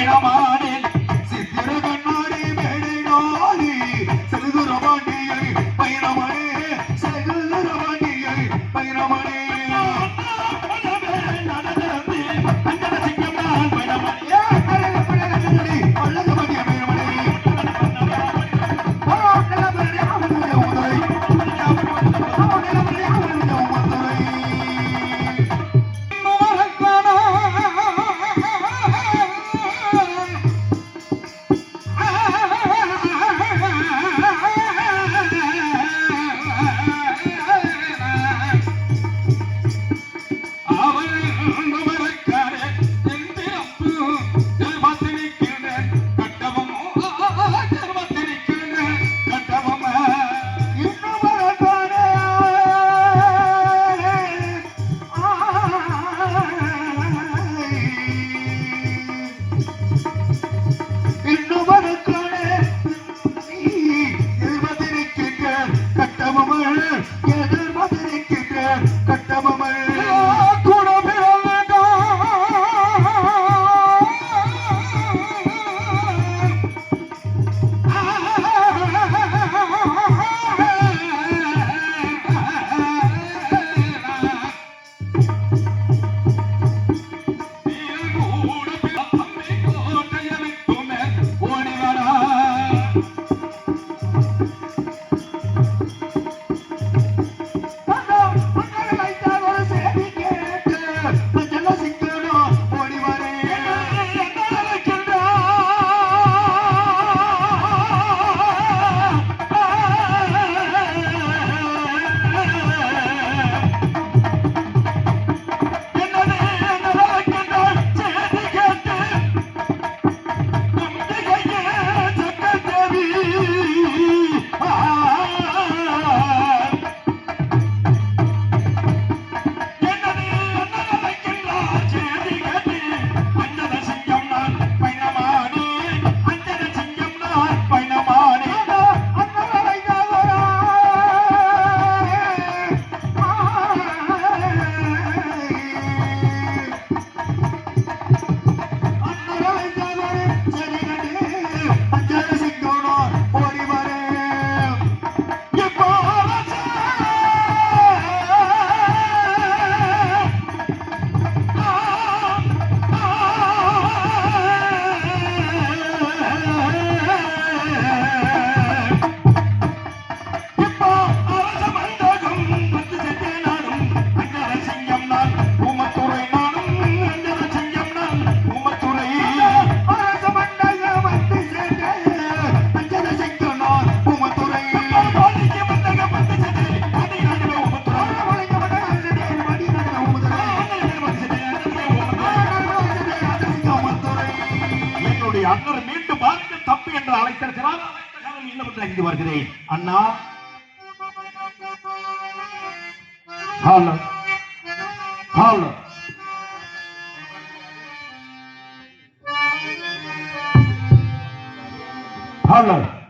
பயணமானே சித்திர கண்ணாடி மேடை நாடி செலுதுர பாண்டியை பயணமனே செலுதுர பாண்டியை பயணமனே Thank you. நானும் வருகிறேன். அண்ணா. ஹலோ. ஹலோ. ஹலோ.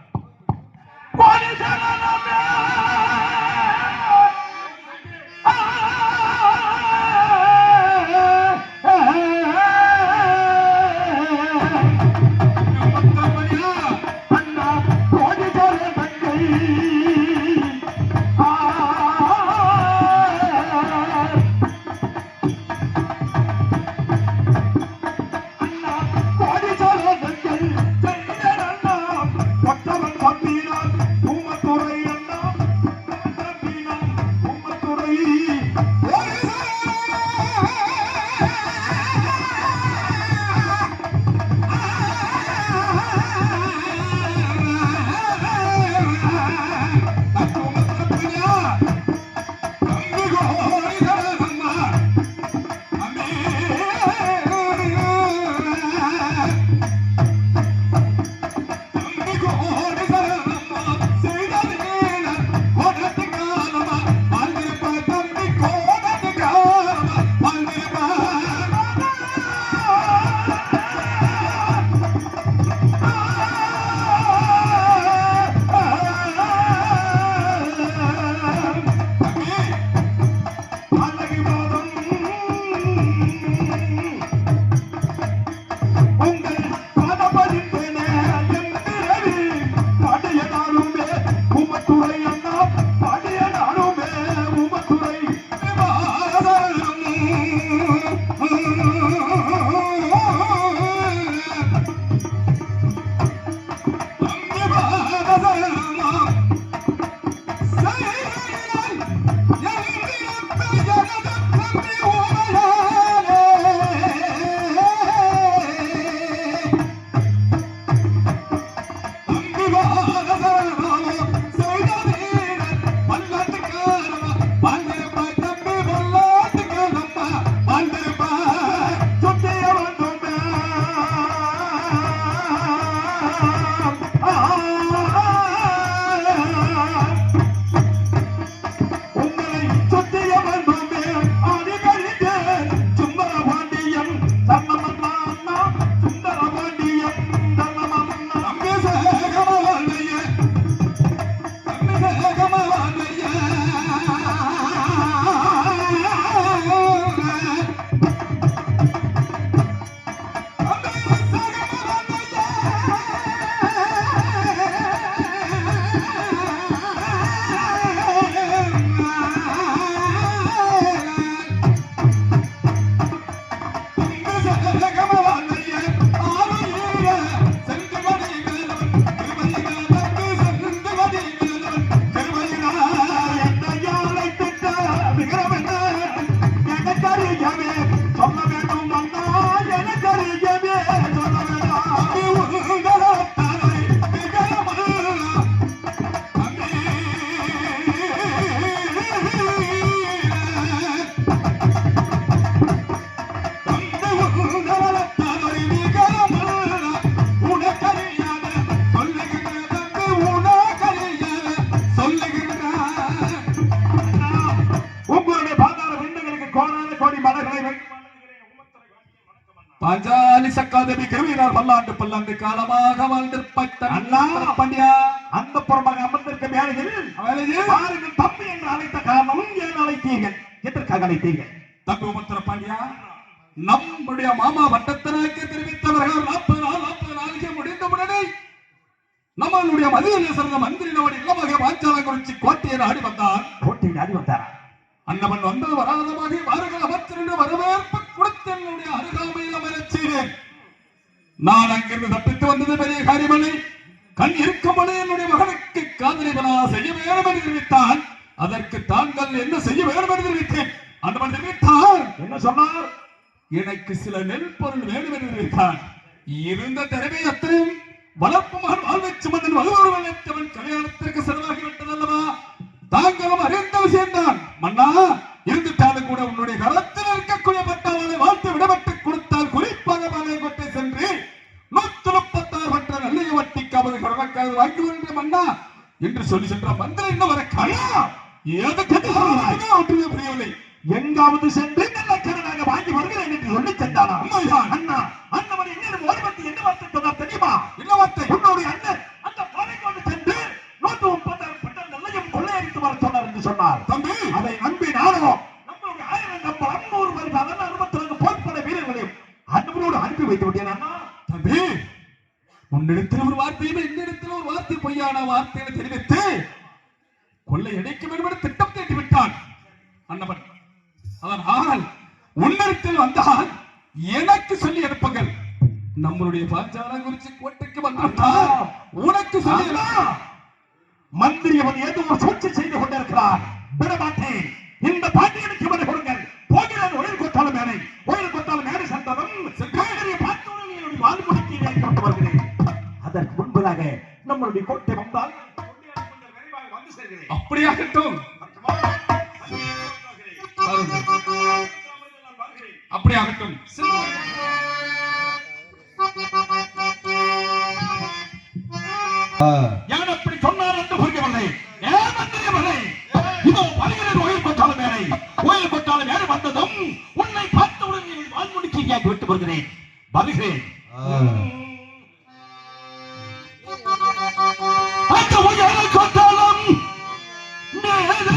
சக்காதேவி கவிரார் பல்லாண்டு பல்லாண்டு காலமாக வாழ்ந்திருப்ப அண்ணா. பாண்டியா அந்த புறமாக அமர்ந்திருக்க மேலையில் வேலையே பாருங்கள் தம்பி என்று அழைத்த காரணமும் ஏன் அழைத்தீர்கள்? எதற்காக அழைத்தீர்கள்? தம்பி உமத்திர பாண்டியா நம்முடைய மாமா வட்டத்தினருக்கு தெரிவித்தவர்கள் நாற்பது நாள் நாற்பது நாளைக்கு முடிந்தவுடனே நம்மளுடைய மதிய சிறந்த மந்திரி நம்முடைய இல்லமாக பாஞ்சாலங்குறிச்சி கோட்டையை நாடி வந்தார். போட்டியில் அடி வந்தாரா? அன்னவன் வந்தது வராதமாக வாருங்கள் என்று வரவேற்பு கொடுத்து என்னுடைய அருகாமையில் அமரச் செய்தேன். நான் அங்கிருந்து தப்பித்து வந்தது பெரிய காரியமல்லை. கண் இருக்கும்படி என்னுடைய மகனுக்கு காதலை செய்ய வேண்டும் என்று தெரிவித்தான். அதற்கு தாங்கள் என்ன செய்ய வேண்டும் என்று தெரிவித்தேன். அன்னவன் தெரிவித்தார். என்ன சொன்னார்? எனக்கு சில நெல் பொருள் வேண்டும் என்று தெரிவித்தார். இருந்த திறமை அத்தனையும் வளர்ப்பு மகன் வாழ்வை சுமந்தன் வலுவொருவன் அவன் கல்யாணத்திற்கு எங்காவது சென்று நல்ல கடனாக வாங்கி வருகிறேன் என்று சொல்லி சென்றானா. உண்மைதான். அண்ணா அண்ணவன் என்ன ஓடிவந்து என்ன வார்த்தை சொன்னார் தெரியுமா? என்ன வார்த்தை? உன்னுடைய அண்ணன் அந்த பாறை கொண்டு சென்று நூற்று முப்பத்தாறு பட்ட நல்லையும் கொள்ளையடித்து வர சொன்னார் என்று சொன்னார். தம்பி! அதை நம்பி நானும் நம்மளுடைய ஆயிரம் கப்பல் அறுநூறு பேர் சாதாரண அறுபத்தி போர்ப்படை வீரர்களையும் அன்பரோடு அனுப்பி வைத்து விட்டேன் அண்ணா. தம்பி! உன்னிடத்தில் ஒரு வார்த்தையும் என்னிடத்தில் ஒரு வார்த்தை பொய்யான வார்த்தையை தெரிவித்து கொள்ளை அடைக்க வேண்டும் என திட்டம் தீட்டி விட்டான் அன்னவன் அதனால் உன்னிடத்தில் வந்தால் எனக்கு சொல்லி அனுப்புங்கள். நம்மளுடைய பாஞ்சால குறிச்சி கோட்டைக்கு வந்தால் உனக்கு சொல்லி. மந்திரி அவன் ஏதோ ஒரு சூழ்ச்சி செய்து கொண்டிருக்கிறார் விட மாட்டேன். இந்த பாண்டியனுக்கு விடை கொடுங்கள். போகிறேன். ஒயில் கொத்தாலும் மேனை ஒயில் கொத்தாலும் மேனை சென்றதும் பார்த்தவுடன் என்னுடைய வாழ்முடிக்கு இதை கொண்டு வருகிறேன் அதற்கு முன்பதாக நம்மளுடைய கோட்டை வந்தால் அப்படியாகட்டும். யார் அப்படி சொன்னார் என்று புரியவில்லை. ஏன் தெரியவில்லை இதோ வருகிறேன் ஒயில் பெற்றாலும் வேலை ஒயில் பெற்றாலும் மேனை வந்ததும் உன்னை பார்த்தவுடன் என் வாழ்முடிக்கு இங்கே விட்டு வருகிறேன். வருகிறேன். அந்த உயரை கொண்டாலும் நேரத்தை